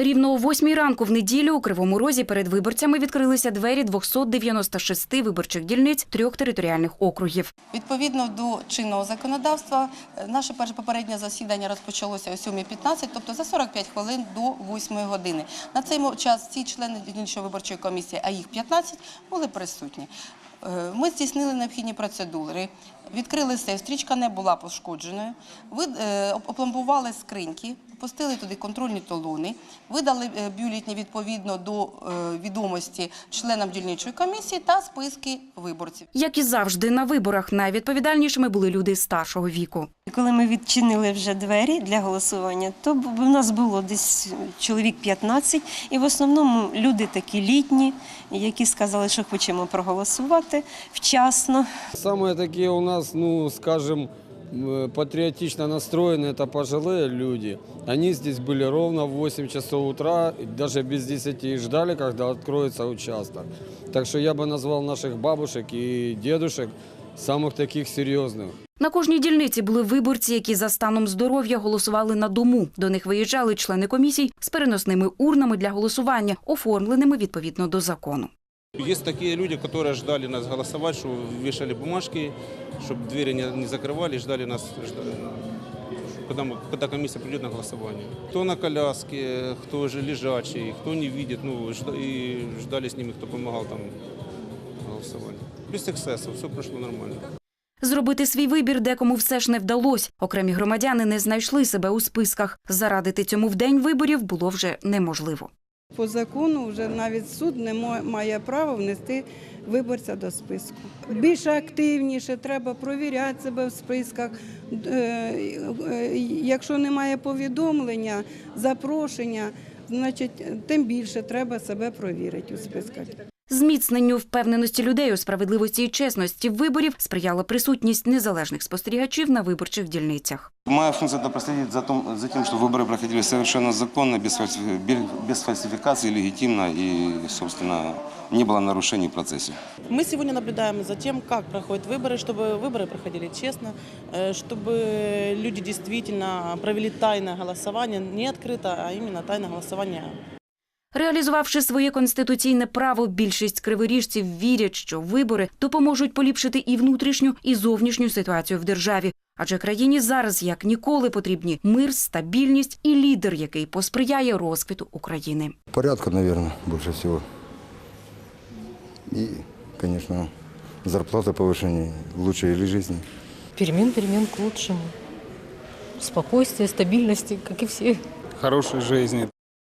Рівно о восьмій ранку в неділю у Кривому Розі перед виборцями відкрилися двері 296 виборчих дільниць трьох територіальних округів. Відповідно до чинного законодавства, е, наше перше попереднє засідання розпочалося о 7.15, тобто за 45 хвилин до 8 години. На цей час ці члени дільничної виборчої комісії, а їх 15, були присутні. Е, Ми здійснили необхідні процедури, відкрили сейф, стрічка не була пошкодженою, е, опломбували скриньки, пустили туди контрольні толони, видали бюлітні бюлетні відповідно до е, відомості членам дільничої комісії та списки виборців. Як і завжди на виборах, найвідповідальнішими були люди старшого віку І Коли ми відчинили вже двері для голосування, то б- в нас було десь чоловік 15, і в основному люди такі літні, які сказали, що хочемо проголосувати вчасно. Самые такие у нас, ну, скажем, м, патриотично настроенные, это пожилые люди. Они здесь были ровно в 8 часов утра, и даже без 10 и ждали, когда откроется участок. Так что я бы назвал наших бабушек и дедушек самых таких серьезных. На кожній дільниці були виборці, які за станом здоров'я голосували на дому. До них виїжджали члени комісій з переносними урнами для голосування, оформленими відповідно до закону. Есть такие люди, которые ждали нас голосовать, что вешали бумажки, чтобы двери не, не закрывали, ждали нас, ждали, когда, мы- когда комиссия придет на голосование. Кто на коляске, кто уже лежачий, кто не видит, ну, жда- и ждали с ними, кто помогал там голосовать. Без эксцессов, все прошло нормально. Зробити свій вибір декому все ж не вдалося. Окремі громадяни не знайшли себе у списках. Зарадити цьому в день виборів було вже неможливо. По закону вже навіть суд не має право внести виборця до списку. Більш активніше треба провіряти себе в списках. Е, е, Якщо немає повідомлення, запрошення, значить тим більше треба себе провірити у списках. Зміцненню впевненості людей у справедливості і чесності виборів сприяла присутність незалежних спостерігачів на виборчих дільницях. Моя функция – это проследить за, том, за тем, чтобы выборы проходили совершенно законно, без, фальсифи- бе- без фальсификации, легитимно и, собственно, не было нарушений в процессе. Мы сегодня наблюдаем за тем, как проходят выборы, чтобы выборы проходили честно, э, чтобы люди действительно провели тайное голосование, не открыто, а именно тайное голосование Реалізувавши своє конституційне право, більшість криворіжців вірять, що вибори допоможуть поліпшити і внутрішню, і зовнішню ситуацію в державі. Адже країні зараз як ніколи потрібні мир, стабільність і лідер, який посприяє розквіту України. Порядка, наверное, больше всего. И, конечно, зарплата повышение, лучшей или жизни. Перемен, перемен к лучшему. Спокойствия, стабильности, как и все. хорошей жизни.